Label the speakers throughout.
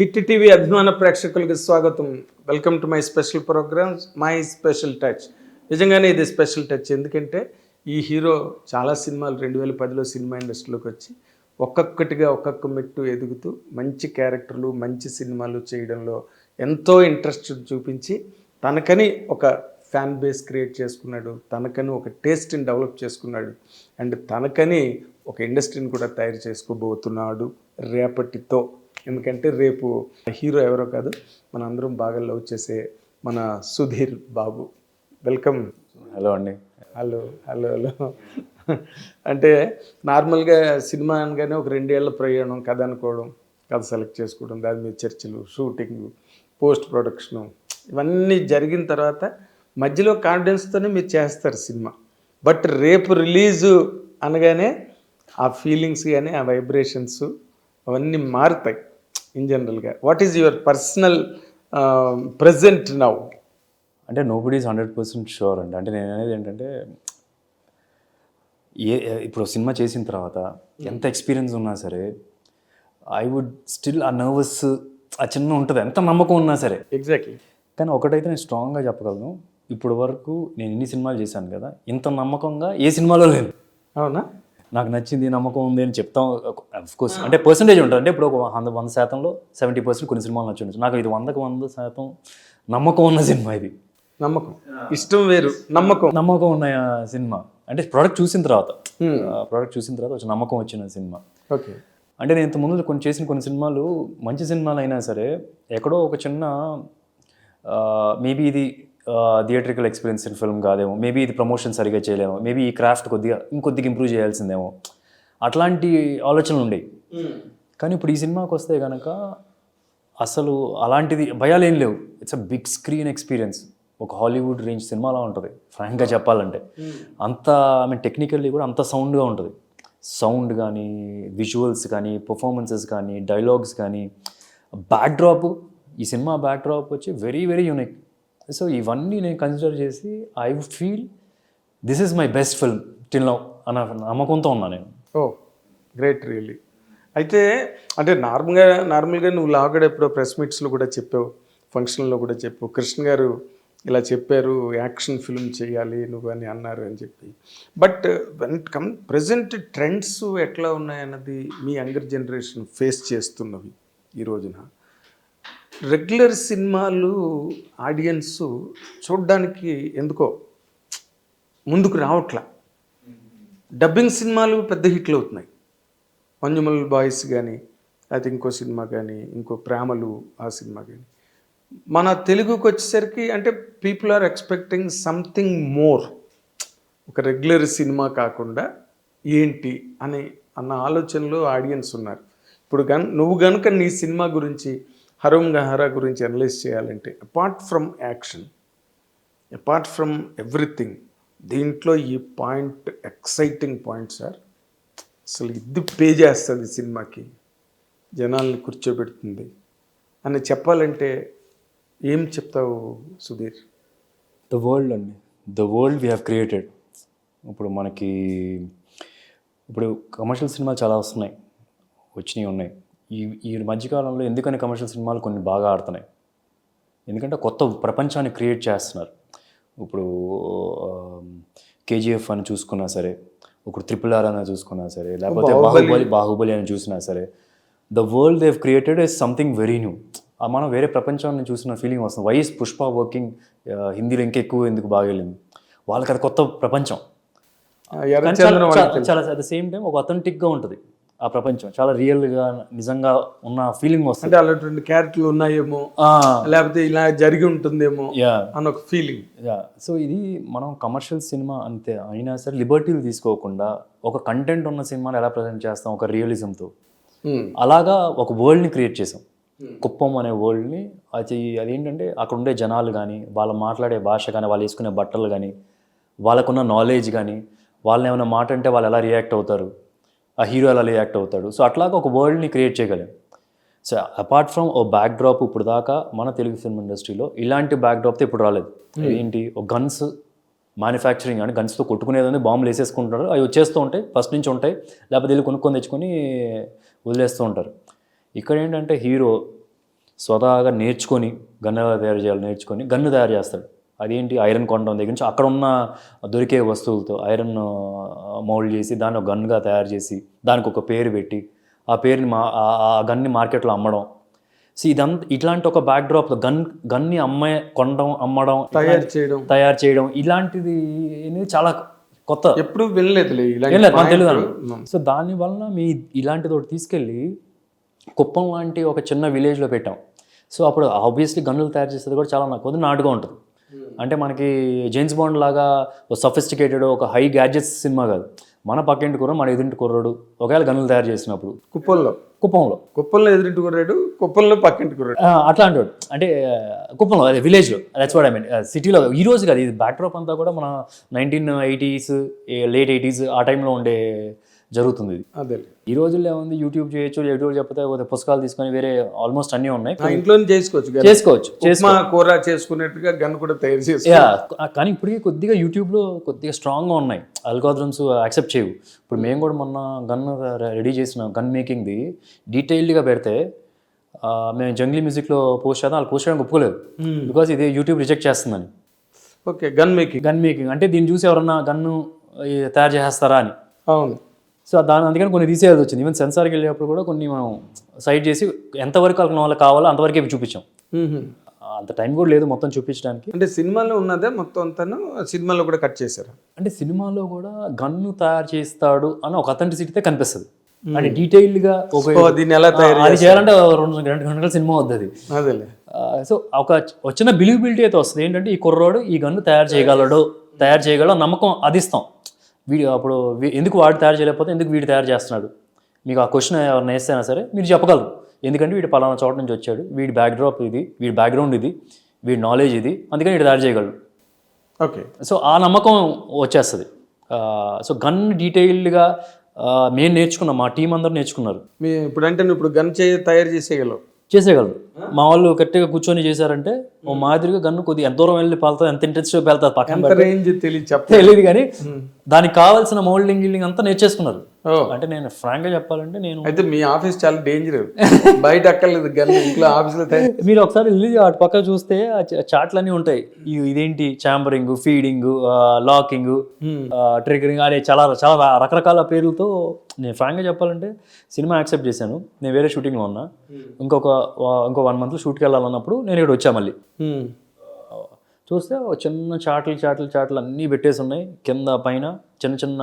Speaker 1: Hit TV అభిమాన ప్రేక్షకులకు స్వాగతం. Welcome to my special programs my special touch నిజంగానే ఇది స్పెషల్ టచ్ ఎందుకంటే ఈ హీరో చాలా సినిమాలు రెండు వేల పదిలో సినిమా ఇండస్ట్రీలోకి వచ్చి ఒక్కొక్కటిగా ఒక్కొక్క మెట్టు ఎదుగుతూ మంచి క్యారెక్టర్లు మంచి సినిమాలు చేయడంలో ఎంతో ఇంట్రెస్ట్ చూపించి తనకని ఒక ఫ్యాన్ బేస్ క్రియేట్ చేసుకున్నాడు. తనకని ఒక టేస్ట్ని డెవలప్ చేసుకున్నాడు. అండ్ తనకని ఒక ఇండస్ట్రీని కూడా తయారు చేసుకోబోతున్నాడు రేపటితో. ఎందుకంటే రేపు హీరో ఎవరో కాదు మన అందరం బాగా లవ్ చేసే మన సుధీర్ బాబు. వెల్కమ్.
Speaker 2: హలో అండి.
Speaker 1: Hello hello hello. అంటే నార్మల్గా సినిమా అనగానే ఒక రెండేళ్ళ ప్రయాణం కథ అనుకోవడం కథ సెలెక్ట్ చేసుకోవడం దాని మీద చర్చలు షూటింగ్ పోస్ట్ ప్రొడక్షను ఇవన్నీ జరిగిన తర్వాత మధ్యలో కాన్ఫిడెన్స్తోనే మీరు చేస్తారు సినిమా. బట్ రేపు రిలీజు అనగానే ఆ ఫీలింగ్స్ కానీ ఆ వైబ్రేషన్స్ అవన్నీ మారుతాయి. ఇన్ జనరల్గా what is your personal present now
Speaker 2: అంటే nobody is hundred percent sure అండి. అంటే నేను అనేది ఏంటంటే ఏ ఇప్పుడు సినిమా చేసిన తర్వాత ఎంత ఎక్స్పీరియన్స్ ఉన్నా సరే I would still uh nervous ఆ చిన్న ఉంటుంది. ఎంత నమ్మకం ఉన్నా సరే.
Speaker 1: ఎగ్జాక్ట్లీ
Speaker 2: కానీ ఒకటైతే నేను స్ట్రాంగ్గా చెప్పగలను. ఇప్పుడు వరకు నేను ఇన్ని సినిమాలు చేశాను కదా ఇంత నమ్మకంగా ఏ సినిమాలో లేదు.
Speaker 1: అవునా?
Speaker 2: నాకు నచ్చింది నమ్మకం ఉంది అని చెప్తాం కోర్స్ అంటే పర్సంటేజ్ ఉంటుంది అంటే ఇప్పుడు ఒక వంద వంద శాతంలో సెవెంటీ పర్సెంట్ కొన్ని సినిమాలు నచ్చి ఉండొచ్చు. నాకు ఇది వందకు వంద శాతం నమ్మకం ఉన్న సినిమా ఇది.
Speaker 1: నమ్మకం. ఇష్టం వేరు. నమ్మకం.
Speaker 2: నమ్మకం ఉన్న ఆ, సినిమా. అంటే ప్రోడక్ట్ చూసిన తర్వాత. ప్రోడక్ట్ చూసిన తర్వాత కొంచెం నమ్మకం వచ్చిన సినిమా.
Speaker 1: ఓకే.
Speaker 2: అంటే నేను ఇంతకుముందు కొన్ని చేసిన కొన్ని సినిమాలు మంచి సినిమాలు అయినా సరే ఎక్కడో ఒక చిన్న మేబీ ఇది థియేట్రికల్ ఎక్స్పీరియన్స్ ఇన్ ఫిల్మ్ కాదేమో మేబీ ఇది ప్రమోషన్ సరిగా చేయలేమో మేబీ ఈ క్రాఫ్ట్ కొద్దిగా ఇంకొద్దిగా ఇంప్రూవ్ చేయాల్సిందేమో. అట్లాంటి ఆలోచనలు ఉండేవి. కానీ ఇప్పుడు ఈ సినిమాకి వస్తే కనుక అసలు అలాంటిది భయాలు ఏం లేవు. It's a big screen experience ఒక హాలీవుడ్ రేంజ్ సినిమాలా ఉంటుంది ఫ్రాంక్గా చెప్పాలంటే. అంత ఐ మీన్ టెక్నికల్లీ కూడా అంత సౌండ్గా ఉంటుంది. సౌండ్ కానీ విజువల్స్ కానీ పర్ఫార్మెన్సెస్ కానీ డైలాగ్స్ కానీ బ్యాక్డ్రాప్ ఈ సినిమా బ్యాక్డ్రాప్ వచ్చి వెరీ వెరీ యూనిక్ సో ఇవన్నీ నేను కన్సిడర్ చేసి I feel this is my best film till now అన్న నమ్మకంతో ఉన్నా నేను.
Speaker 1: ఓ గ్రేట్ రియలీ అయితే అంటే నార్మల్గా నార్మల్గా నువ్వు లాగడ ఎప్పుడో ప్రెస్ మీట్స్లో కూడా చెప్పావు ఫంక్షన్లో కూడా చెప్పావు కృష్ణ గారు ఇలా చెప్పారు యాక్షన్ ఫిల్మ్ చేయాలి నువ్వు అని అన్నారు అని చెప్పి. But when come present trends ఎట్లా ఉన్నాయన్నది మీ యంగర్ జనరేషన్ ఫేస్ చేస్తున్నవి ఈ రోజున. రెగ్యులర్ సినిమాలు ఆడియన్స్ చూడడానికి ఎందుకో ముందుకు రావట్లా. డబ్బింగ్ సినిమాలు పెద్ద హిట్లు అవుతున్నాయి. మంజుమల్ బాయ్స్ కానీ లేకపోతే ఇంకో సినిమా కానీ ఇంకో ప్రేమలు ఆ సినిమా కానీ మన తెలుగుకి వచ్చేసరికి అంటే people are expecting something more ఒక రెగ్యులర్ సినిమా కాకుండా ఏంటి అని అన్న ఆలోచనలో ఆడియన్స్ ఉన్నారు. ఇప్పుడు గన్ నువ్వు గనుక నీ సినిమా గురించి హరోం గహరా గురించి అనలైజ్ చేయాలంటే apart from action apart from everything దీంట్లో ఈ పాయింట్ ఎక్సైటింగ్ పాయింట్ సార్. అసలు ఇది పే చేస్తుంది సినిమాకి. జనాల్ని కూర్చోబెడుతుంది. అని చెప్పాలంటే ఏం చెప్తావు సుధీర్?
Speaker 2: ద వరల్డ్ అండి. The world we have created ఇప్పుడు మనకి ఇప్పుడు కమర్షియల్ సినిమాలు చాలా వస్తున్నాయి. వచ్చినాయి ఉన్నాయి. ఈ ఈ మధ్యకాలంలో ఎందుకని కమర్షియల్ సినిమాలు కొన్ని బాగా ఆడుతున్నాయి? ఎందుకంటే కొత్త ప్రపంచాన్ని క్రియేట్ చేస్తున్నారు. ఇప్పుడు కేజీఎఫ్ అని చూసుకున్నా సరే ఇప్పుడు ట్రిపుల్ ఆర్ అని చూసుకున్నా సరే లేకపోతే బాహుబలి. బాహుబలి అని చూసినా సరే the world they've created is something very new మనం వేరే ప్రపంచాన్ని చూసిన ఫీలింగ్ వస్తుంది. వైస్ పుష్ప వర్కింగ్ హిందీలో ఇంకెక్కువ ఎందుకు బాగా వెళ్ళింది? వాళ్ళకి అది కొత్త ప్రపంచం. చాలా అట్ ద సేమ్ టైం ఒక అథెంటిక్గా ఉంటుంది. ఆ ప్రపంచం. చాలా రియల్గా నిజంగా ఉన్న ఫీలింగ్ వస్తుంది.
Speaker 1: అంటే అలాంటి క్యారెక్టర్లు ఉన్నాయేమో లేకపోతే ఇలా జరిగి ఉంటుందేమో అని ఒక ఫీలింగ్.
Speaker 2: యా. సో ఇది మనం కమర్షియల్ సినిమా అంతే. అయినా సరే లిబర్టీలు తీసుకోకుండా ఒక కంటెంట్ ఉన్న సినిమాని ఎలా ప్రజెంట్ చేస్తాం? ఒక రియలిజంతో. అలాగా ఒక వరల్డ్ని క్రియేట్ చేసాం. కుప్పం అనే వరల్డ్ని అది అదేంటంటే అక్కడ ఉండే జనాలు కానీ వాళ్ళు మాట్లాడే భాష కానీ వాళ్ళు వేసుకునే బట్టలు కానీ వాళ్ళకున్న నాలెడ్జ్ కానీ వాళ్ళని ఏమైనా మాట అంటే వాళ్ళు ఎలా రియాక్ట్ అవుతారు? ఆ హీరో ఎలా రియాక్ట్ అవుతాడు. సో అట్లాగా ఒక వరల్డ్ని క్రియేట్ చేయగలం. So apart from oh backdrop ఇప్పుడు దాకా మన తెలుగు ఫిల్మ్ ఇండస్ట్రీలో ఇలాంటి బ్యాక్ డ్రాప్తో ఇప్పుడు రాలేదు. ఏంటి? ఒక గన్స్ మ్యానుఫ్యాక్చరింగ్ అని గన్స్తో కొట్టుకునేదని బాంబులు వేసేసుకుంటారు అవి వచ్చేస్తూ ఉంటాయి ఫస్ట్ నుంచి ఉంటాయి. లేకపోతే వెళ్ళి కొనుక్కొని తెచ్చుకొని వదిలేస్తూ ఉంటారు. ఇక్కడ ఏంటంటే హీరో స్వతహాగా నేర్చుకొని గన్ను తయారు చేయాలి నేర్చుకొని గన్ను తయారు చేస్తాడు. అదేంటి? ఐరన్ కొండం దగ్గర నుంచి అక్కడ ఉన్న దొరికే వస్తువులతో ఐరన్ మౌల్డ్ చేసి దాన్ని ఒక గన్గా తయారు చేసి దానికి ఒక పేరు పెట్టి ఆ పేరుని మా ఆ- గన్ని మార్కెట్లో అమ్మడం. సో ఇదంతా ఇట్లాంటి ఒక బ్యాక్ డ్రాప్ గన్ గన్ని అమ్మే కొనడం అమ్మడం
Speaker 1: తయారు చేయడం.
Speaker 2: తయారు చేయడం ఇలాంటిది అనేది చాలా కొత్త.
Speaker 1: ఎప్పుడు వినలేదులే ఇలాంటి
Speaker 2: ఏం లేదు మనకు తెలియదు. సో దాని వలన మీ ఇలాంటిది ఒకటి తీసుకెళ్ళి కుప్పం లాంటి ఒక చిన్న విలేజ్లో పెట్టాం. సో అప్పుడు ఆబ్వియస్లీ గన్నులు తయారు చేసేది కూడా చాలా నాకు కొద్దిగా నాటుగా ఉంటుంది. అంటే మనకి జేమ్స్ బాండ్ లాగా ఒక సఫిస్టికేటెడ్ ఒక హై గ్యాడ్జెట్స్ సినిమా కాదు. మన పక్కింటి కుర్ర మన ఎదుంటి కుర్రాడు ఒకవేళ గన్నులు తయారు చేసినప్పుడు.
Speaker 1: కుప్పంలో.
Speaker 2: కుప్పంలో.
Speaker 1: కుప్పంలో ఎదురింటి కుర్రాడు కుప్పంలో పక్కింటి కుర్రాడు.
Speaker 2: అట్లాంటి వాడు అంటే కుప్పంలో అదే విలేజ్లో దట్స్ వాట్ ఐ మీన్ సిటీలో ఈ రోజు కాదు ఇది బ్యాక్డ్రాప్ అంతా కూడా మన నైన్టీన్ ఎయిటీస్ లేట్ ఎయిటీస్ ఆ టైంలో ఉండే జరుగుతుంది ఇది.
Speaker 1: అదే.
Speaker 2: ఈ రోజుల్లో ఏముంది? యూట్యూబ్ చేయొచ్చు యూట్యూబ్ చెప్పతే పోతే పుస్తకాలు తీసుకొని వేరే ఆల్మోస్ట్ అన్నీ ఉన్నాయి.
Speaker 1: ఆ ఇంట్లోనే చేసుకోవచ్చు.
Speaker 2: చేసుకోవచ్చు
Speaker 1: కూర చేసుకునేట్టుగా గన్ కూడా తయారు
Speaker 2: కానీ ఇప్పటికీ కొద్దిగా యూట్యూబ్లో కొద్దిగా స్ట్రాంగ్గా ఉన్నాయి. అల్గాథ్రమ్స్ యాక్సెప్ట్ చేయవు. ఇప్పుడు మేము కూడా మొన్న గన్ రెడీ చేసిన గన్ మేకింగ్ది డీటెయిల్డ్గా పెడితే మేము జంగ్లీ మ్యూజిక్లో పోస్ట్ చేద్దాం వాళ్ళు పోస్ట్ చేయడానికి ఒప్పుకోలేదు. బికాస్ ఇది యూట్యూబ్ రిజెక్ట్ చేస్తుందని.
Speaker 1: Okay gun making.
Speaker 2: Gun making. అంటే దీన్ని చూసి ఎవరన్నా గన్ను తయారు చేస్తారా అని.
Speaker 1: అవును.
Speaker 2: సో దాని అందుకని కొన్ని తీసేయాల్సి వచ్చింది. ఈవెన్ సెన్సార్కి వెళ్ళేటప్పుడు కూడా కొన్ని మనం సైడ్ చేసి ఎంతవరకు వాళ్ళకి కావాలో అంతవరకే చూపించాం. అంత టైం కూడా లేదు మొత్తం చూపించడానికి.
Speaker 1: అంటే సినిమాలో ఉన్నదే మొత్తం అంతాను సినిమాలో కూడా కట్ చేశారు?
Speaker 2: అంటే సినిమాలో కూడా గన్ను తయారు చేస్తాడు అని ఒక అథెంటిసిటీతే కనిపిస్తుంది. అంటే
Speaker 1: దీన్ని ఎలా తయారు
Speaker 2: అది చేయాలంటే రెండు రెండు గంటల సినిమా అవుతుంది
Speaker 1: అదేలే.
Speaker 2: సో ఒక వచ్చిన బిలీవబిలిటీ అయితే వస్తుంది. ఏంటంటే ఈ కుర్రోడు ఈ గన్ను తయారు చేయగలడు తయారు చేయగలడు నమ్మకం అది ఇస్తాం. వీడు అప్పుడు ఎందుకు వాడు తయారు చేయలేకపోతే ఎందుకు వీడు తయారు చేస్తున్నాడు? మీకు ఆ క్వశ్చన్ ఎవరిని వేస్తేనా సరే మీరు చెప్పగలరు. ఎందుకంటే వీడు పలానా చోట నుంచి వచ్చాడు. వీడి బ్యాక్డ్రాప్ ఇది వీడి బ్యాక్గ్రౌండ్ ఇది వీడి నాలెడ్జ్ ఇది. అందుకని వీడు తయారు చేయగలడు.
Speaker 1: ఓకే
Speaker 2: సో ఆ నమ్మకం వచ్చేస్తుంది. సో గన్ డీటెయిల్డ్గా మేము నేర్చుకున్నాం. మా టీం అందరూ నేర్చుకున్నారు.
Speaker 1: మీ ఇప్పుడంటే నువ్వు ఇప్పుడు గన్ చే తయారు చేసేయగలవు.
Speaker 2: చేసేయగలరు. మా వాళ్ళు గట్టిగా కూర్చొని చేశారంటే ఓ మాదిరిగా గన్ను కొద్దిగా ఎంత దూరం వెళ్ళి పేలుతుంది ఎంత ఇంట్రెస్ట్ పేలుతుంది పక్కన
Speaker 1: తెలియదు
Speaker 2: కానీ దానికి కావాల్సిన మోల్డింగ్ గిల్డింగ్ అంతా నేర్చేసుకున్నారు. అంటే నేను ఫ్రాంక్గా చెప్పాలంటే నేను
Speaker 1: అయితే మీ ఆఫీస్ చాలా డేంజర్ బయట అక్కర్లేదు గన్ ఇంట్లో ఆఫీస్లో తయారు
Speaker 2: మీరు ఒకసారి వెళ్ళి అటు పక్క చూస్తే ఆ చ- చార్ట్లన్నీ ఉంటాయి. ఇదేంటి? చాంబరింగ్ ఫీడింగ్ లాకింగ్ ట్రిగరింగ్ అనే చాలా చాలా రకరకాల పేర్లతో నేను ఫ్రాంక్గా చెప్పాలంటే సినిమా యాక్సెప్ట్ చేశాను. నేను వేరే షూటింగ్లో ఉన్నా. ఇంకొక ఇంకో వన్ మంత్ షూట్కి వెళ్ళాలన్నప్పుడు నేను ఇక్కడ వచ్చా మళ్ళీ. చూస్తే చిన్న చాట్లు చాట్లు చాట్లు అన్నీ పెట్టేసి ఉన్నాయి. కింద పైన చిన్న చిన్న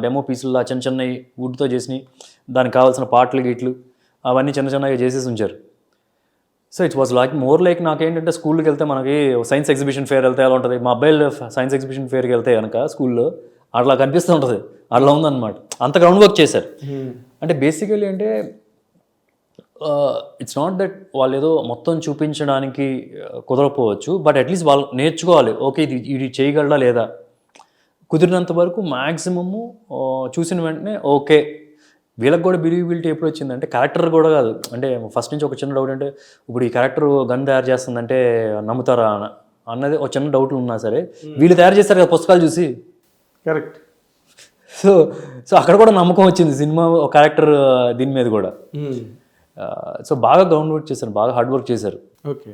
Speaker 2: డెమో పీసుల్లా చిన్న చిన్నవి వుడ్తో చేసినాయి దానికి కావాల్సిన పాటలు గిట్లు అవన్నీ చిన్న చిన్నగా చేసేసి ఉంచారు. So it's was like more like నాకేంటంటే స్కూల్కి వెళ్తే మనకి సైన్స్ ఎగ్జిబిషన్ ఫేర్ వెళ్తే ఎలా ఉంటుంది? మా అబ్బాయిలు సైన్స్ ఎగ్జిబిషన్ ఫేర్కి వెళ్తే కనుక స్కూల్లో అట్లా కనిపిస్తూ ఉంటుంది. అట్లా ఉందన్నమాట. అంత గ్రౌండ్ వర్క్ చేశారు.
Speaker 1: మ్మ్.
Speaker 2: అంటే బేసికలీ అంటే ఇట్స్ నాట్ దట్ వాళ్ళు ఏదో మొత్తం చూపించడానికి కుదరకపోవచ్చు బట్ అట్లీస్ట్ వాళ్ళు నేర్చుకోవాలి. ఓకే ఇది ఇది చేయగలడా లేదా? కుదిరినంత వరకు మ్యాక్సిమము చూసిన వెంటనే ఓకే వీళ్ళకి కూడా బిలీవబిలిటీ ఎప్పుడు వచ్చిందంటే క్యారెక్టర్ కూడా కాదు. అంటే ఫస్ట్ నుంచి ఒక చిన్న డౌట్ అంటే ఇప్పుడు ఈ క్యారెక్టర్ గన్ తయారు చేస్తుందంటే నమ్ముతారా? అన్న- అన్నది ఒక చిన్న డౌట్లు ఉన్నా సరే వీళ్ళు తయారు చేస్తారు కదా పుస్తకాలు చూసి?
Speaker 1: కరెక్ట్
Speaker 2: సో సో అక్కడ కూడా నమ్మకం వచ్చింది సినిమా క్యారెక్టర్ దీని మీద కూడా.
Speaker 1: మ్మ్.
Speaker 2: సో బాగా గ్రౌండ్ వర్క్ చేశారు బాగా హార్డ్ వర్క్ చేశారు.
Speaker 1: ఓకే.